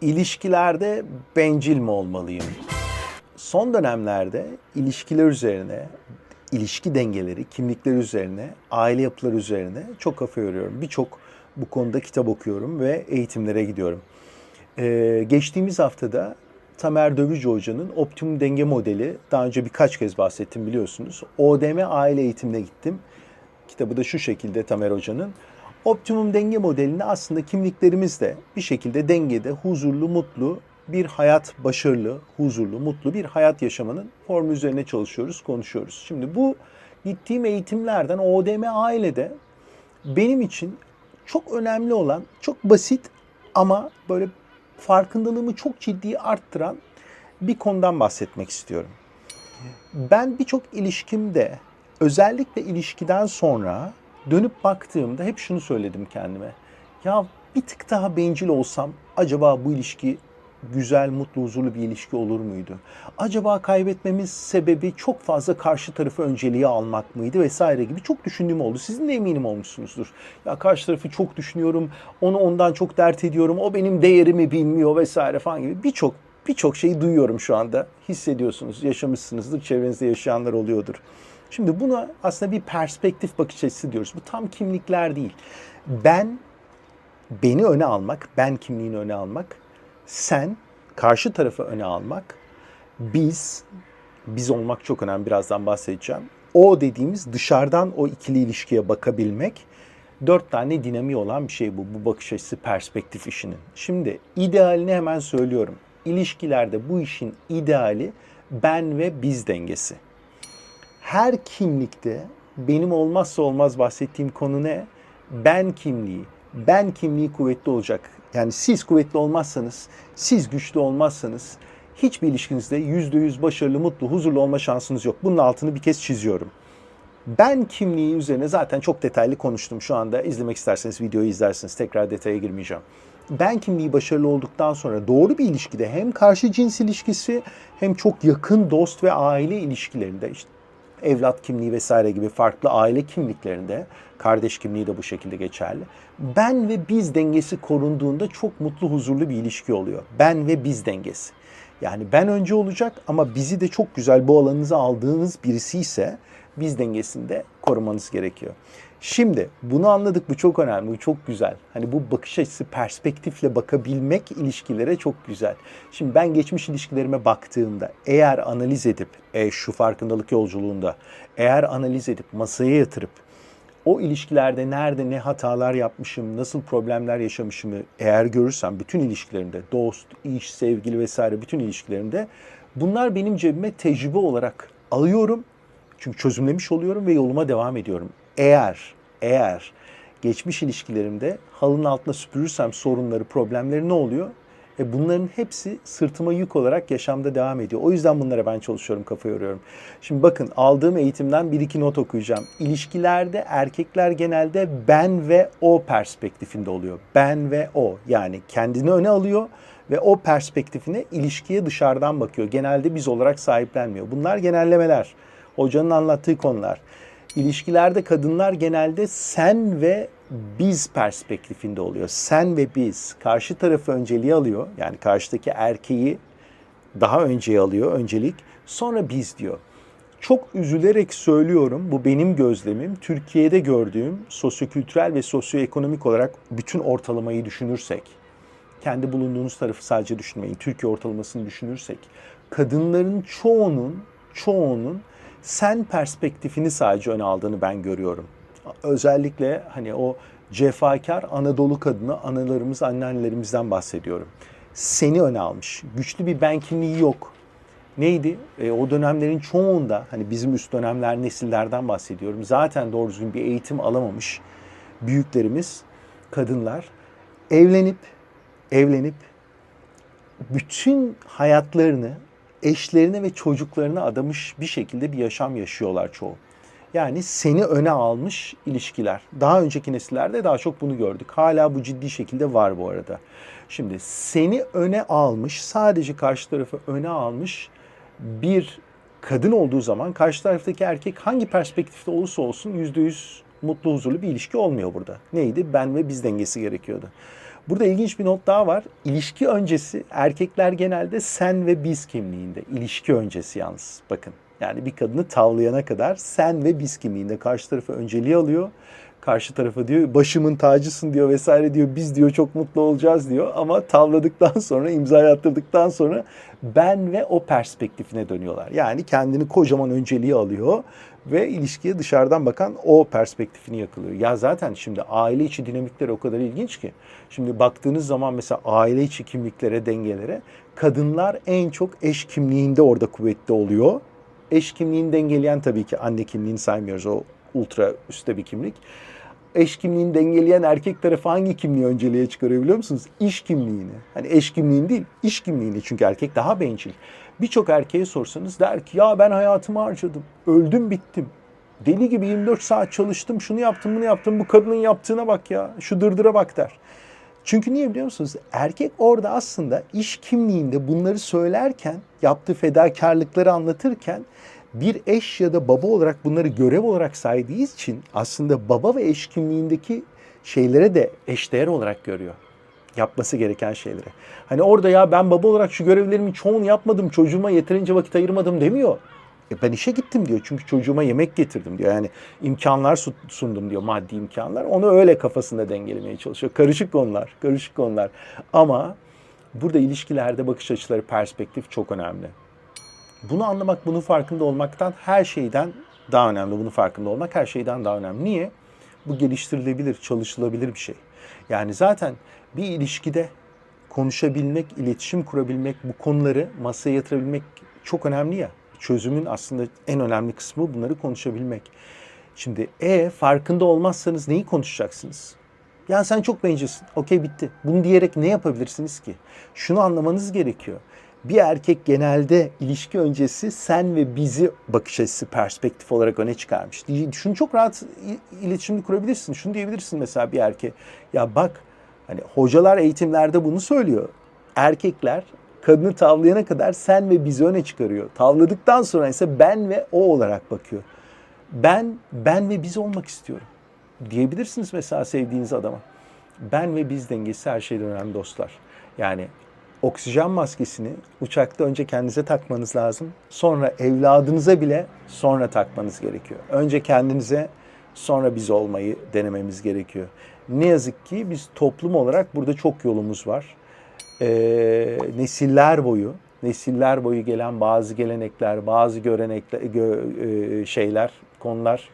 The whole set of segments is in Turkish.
İlişkilerde bencil mi olmalıyım? Son dönemlerde ilişkiler üzerine, ilişki dengeleri, kimlikler üzerine, aile yapıları üzerine çok kafa yoruyorum. Birçok bu konuda kitap okuyorum ve eğitimlere gidiyorum. Ee, geçtiğimiz haftada Tamer Dövücü Hoca'nın optimum denge modeli, daha önce birkaç kez bahsettim biliyorsunuz. ODM aile eğitimine gittim. Kitabı da şu şekilde Tamer Hoca'nın. Optimum denge modelinde aslında kimliklerimiz de bir şekilde dengede, huzurlu, mutlu bir hayat, başarılı, huzurlu, mutlu bir hayat yaşamanın formu üzerine çalışıyoruz, konuşuyoruz. Şimdi bu gittiğim eğitimlerden ODM ailede benim için çok önemli olan, çok basit ama böyle farkındalığımı çok ciddi arttıran bir konudan bahsetmek istiyorum. Ben birçok ilişkimde özellikle ilişkiden sonra dönüp baktığımda hep şunu söyledim kendime. Ya bir tık daha bencil olsam acaba bu ilişki güzel, mutlu, huzurlu bir ilişki olur muydu? Acaba kaybetmemiz sebebi çok fazla karşı tarafı önceliğe almak mıydı vesaire gibi çok düşündüğüm oldu. Sizin de eminim olmuşsunuzdur. Ya karşı tarafı çok düşünüyorum, onu ondan çok dert ediyorum, o benim değerimi bilmiyor vesaire falan gibi birçok birçok şeyi duyuyorum şu anda. Hissediyorsunuz, yaşamışsınızdır, çevrenizde yaşayanlar oluyordur. Şimdi buna aslında bir perspektif bakış açısı diyoruz. Bu tam kimlikler değil. Ben beni öne almak, ben kimliğini öne almak, sen karşı tarafı öne almak, biz, biz olmak çok önemli birazdan bahsedeceğim. O dediğimiz dışarıdan o ikili ilişkiye bakabilmek dört tane dinamiği olan bir şey bu. Bu bakış açısı perspektif işinin. Şimdi idealini hemen söylüyorum. İlişkilerde bu işin ideali ben ve biz dengesi. Her kimlikte benim olmazsa olmaz bahsettiğim konu ne? Ben kimliği. Ben kimliği kuvvetli olacak. Yani siz kuvvetli olmazsanız, siz güçlü olmazsanız hiçbir ilişkinizde yüzde yüz başarılı, mutlu, huzurlu olma şansınız yok. Bunun altını bir kez çiziyorum. Ben kimliği üzerine zaten çok detaylı konuştum şu anda. İzlemek isterseniz videoyu izlersiniz. Tekrar detaya girmeyeceğim. Ben kimliği başarılı olduktan sonra doğru bir ilişkide hem karşı cins ilişkisi hem çok yakın dost ve aile ilişkilerinde işte evlat kimliği vesaire gibi farklı aile kimliklerinde, kardeş kimliği de bu şekilde geçerli. Ben ve biz dengesi korunduğunda çok mutlu, huzurlu bir ilişki oluyor. Ben ve biz dengesi. Yani ben önce olacak ama bizi de çok güzel bu alanınıza aldığınız birisi ise biz dengesinde korumanız gerekiyor. Şimdi bunu anladık bu çok önemli, bu çok güzel. Hani bu bakış açısı perspektifle bakabilmek ilişkilere çok güzel. Şimdi ben geçmiş ilişkilerime baktığımda eğer analiz edip e, şu farkındalık yolculuğunda eğer analiz edip masaya yatırıp o ilişkilerde nerede ne hatalar yapmışım, nasıl problemler yaşamışımı eğer görürsem bütün ilişkilerimde, dost, iş, sevgili vesaire bütün ilişkilerimde bunlar benim cebime tecrübe olarak alıyorum. Çünkü çözümlemiş oluyorum ve yoluma devam ediyorum. Eğer, eğer geçmiş ilişkilerimde halının altına süpürürsem sorunları, problemleri ne oluyor? E bunların hepsi sırtıma yük olarak yaşamda devam ediyor. O yüzden bunlara ben çalışıyorum, kafa yoruyorum. Şimdi bakın aldığım eğitimden bir iki not okuyacağım. İlişkilerde erkekler genelde ben ve o perspektifinde oluyor. Ben ve o yani kendini öne alıyor ve o perspektifine ilişkiye dışarıdan bakıyor. Genelde biz olarak sahiplenmiyor. Bunlar genellemeler. Hocanın anlattığı konular. İlişkilerde kadınlar genelde sen ve biz perspektifinde oluyor. Sen ve biz karşı tarafı önceliği alıyor. Yani karşıdaki erkeği daha önceye alıyor öncelik. Sonra biz diyor. Çok üzülerek söylüyorum bu benim gözlemim. Türkiye'de gördüğüm sosyokültürel ve sosyoekonomik olarak bütün ortalamayı düşünürsek kendi bulunduğunuz tarafı sadece düşünmeyin. Türkiye ortalamasını düşünürsek kadınların çoğunun çoğunun sen perspektifini sadece öne aldığını ben görüyorum. Özellikle hani o cefakar Anadolu kadını analarımız, anneannelerimizden bahsediyorum. Seni öne almış. Güçlü bir ben kimliği yok. Neydi? E, o dönemlerin çoğunda hani bizim üst dönemler nesillerden bahsediyorum. Zaten doğru düzgün bir eğitim alamamış büyüklerimiz, kadınlar evlenip evlenip bütün hayatlarını eşlerine ve çocuklarına adamış bir şekilde bir yaşam yaşıyorlar çoğu. Yani seni öne almış ilişkiler. Daha önceki nesillerde daha çok bunu gördük. Hala bu ciddi şekilde var bu arada. Şimdi seni öne almış, sadece karşı tarafı öne almış bir kadın olduğu zaman karşı taraftaki erkek hangi perspektifte olursa olsun yüzde yüz mutlu huzurlu bir ilişki olmuyor burada. Neydi? Ben ve biz dengesi gerekiyordu. Burada ilginç bir not daha var. İlişki öncesi erkekler genelde sen ve biz kimliğinde. İlişki öncesi yalnız bakın. Yani bir kadını tavlayana kadar sen ve biz kimliğinde karşı tarafı önceliği alıyor. Karşı tarafa diyor başımın tacısın diyor vesaire diyor. Biz diyor çok mutlu olacağız diyor. Ama tavladıktan sonra imzayı attırdıktan sonra ben ve o perspektifine dönüyorlar. Yani kendini kocaman önceliği alıyor ve ilişkiye dışarıdan bakan o perspektifini yakalıyor. Ya zaten şimdi aile içi dinamikler o kadar ilginç ki. Şimdi baktığınız zaman mesela aile içi kimliklere, dengelere kadınlar en çok eş kimliğinde orada kuvvetli oluyor. Eş kimliğini dengeleyen tabii ki anne kimliğini saymıyoruz. O ultra üstte bir kimlik. Eş kimliğini dengeleyen erkek tarafı hangi kimliği önceliğe çıkarıyor biliyor musunuz? İş kimliğini. Hani eş kimliğini değil, iş kimliğini. Çünkü erkek daha bencil. Birçok erkeğe sorsanız der ki ya ben hayatımı harcadım. Öldüm bittim. Deli gibi 24 saat çalıştım, şunu yaptım, bunu yaptım. Bu kadının yaptığına bak ya, şu dırdıra bak der. Çünkü niye biliyor musunuz? Erkek orada aslında iş kimliğinde bunları söylerken, yaptığı fedakarlıkları anlatırken bir eş ya da baba olarak bunları görev olarak saydığı için aslında baba ve eş kimliğindeki şeylere de eşdeğer olarak görüyor. Yapması gereken şeylere. Hani orada ya ben baba olarak şu görevlerimin çoğunu yapmadım, çocuğuma yeterince vakit ayırmadım demiyor. E ben işe gittim diyor çünkü çocuğuma yemek getirdim diyor. Yani imkanlar su- sundum diyor maddi imkanlar. Onu öyle kafasında dengelemeye çalışıyor. Karışık konular, karışık konular. Ama burada ilişkilerde bakış açıları, perspektif çok önemli. Bunu anlamak, bunun farkında olmaktan her şeyden daha önemli. Bunun farkında olmak her şeyden daha önemli. Niye? Bu geliştirilebilir, çalışılabilir bir şey. Yani zaten bir ilişkide konuşabilmek, iletişim kurabilmek, bu konuları masaya yatırabilmek çok önemli ya. Çözümün aslında en önemli kısmı bunları konuşabilmek. Şimdi e farkında olmazsanız neyi konuşacaksınız? Ya sen çok bencilsin. Okey bitti. Bunu diyerek ne yapabilirsiniz ki? Şunu anlamanız gerekiyor. Bir erkek genelde ilişki öncesi sen ve bizi bakış açısı perspektif olarak öne çıkarmış. Şunu çok rahat iletişimde kurabilirsin. Şunu diyebilirsin mesela bir erkeğe. Ya bak hani hocalar eğitimlerde bunu söylüyor. Erkekler kadını tavlayana kadar sen ve bizi öne çıkarıyor. Tavladıktan sonra ise ben ve o olarak bakıyor. Ben, ben ve biz olmak istiyorum diyebilirsiniz mesela sevdiğiniz adama. Ben ve biz dengesi her şeyden önemli dostlar. Yani oksijen maskesini uçakta önce kendinize takmanız lazım. Sonra evladınıza bile sonra takmanız gerekiyor. Önce kendinize sonra biz olmayı denememiz gerekiyor. Ne yazık ki biz toplum olarak burada çok yolumuz var. Ee, nesiller boyu nesiller boyu gelen bazı gelenekler, bazı görenekler, gö- e, şeyler, konular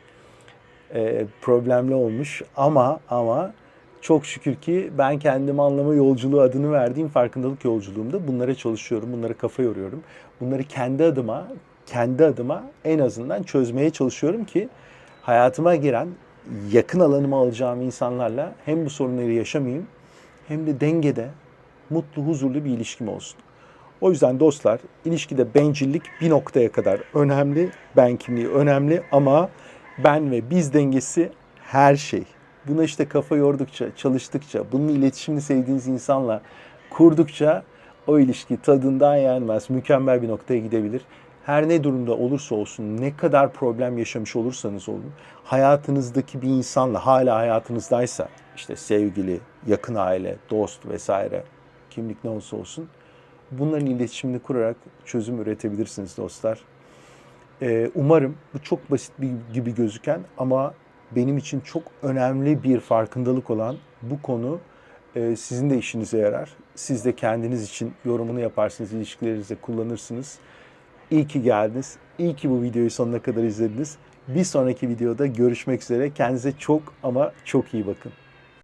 e, problemli olmuş ama ama çok şükür ki ben kendimi anlama yolculuğu adını verdiğim farkındalık yolculuğumda bunlara çalışıyorum, bunlara kafa yoruyorum. Bunları kendi adıma, kendi adıma en azından çözmeye çalışıyorum ki hayatıma giren, yakın alanıma alacağım insanlarla hem bu sorunları yaşamayayım hem de dengede, mutlu, huzurlu bir ilişkim olsun. O yüzden dostlar ilişkide bencillik bir noktaya kadar önemli. Ben kimliği önemli ama ben ve biz dengesi her şey. Buna işte kafa yordukça, çalıştıkça, bunun iletişimini sevdiğiniz insanla kurdukça o ilişki tadından yenmez. Mükemmel bir noktaya gidebilir. Her ne durumda olursa olsun, ne kadar problem yaşamış olursanız olun, hayatınızdaki bir insanla hala hayatınızdaysa, işte sevgili, yakın aile, dost vesaire, kimlik ne olsa olsun, bunların iletişimini kurarak çözüm üretebilirsiniz dostlar. Ee, umarım bu çok basit bir gibi gözüken ama benim için çok önemli bir farkındalık olan bu konu e, sizin de işinize yarar. Siz de kendiniz için yorumunu yaparsınız, ilişkilerinizde kullanırsınız. İyi ki geldiniz. İyi ki bu videoyu sonuna kadar izlediniz. Bir sonraki videoda görüşmek üzere. Kendinize çok ama çok iyi bakın.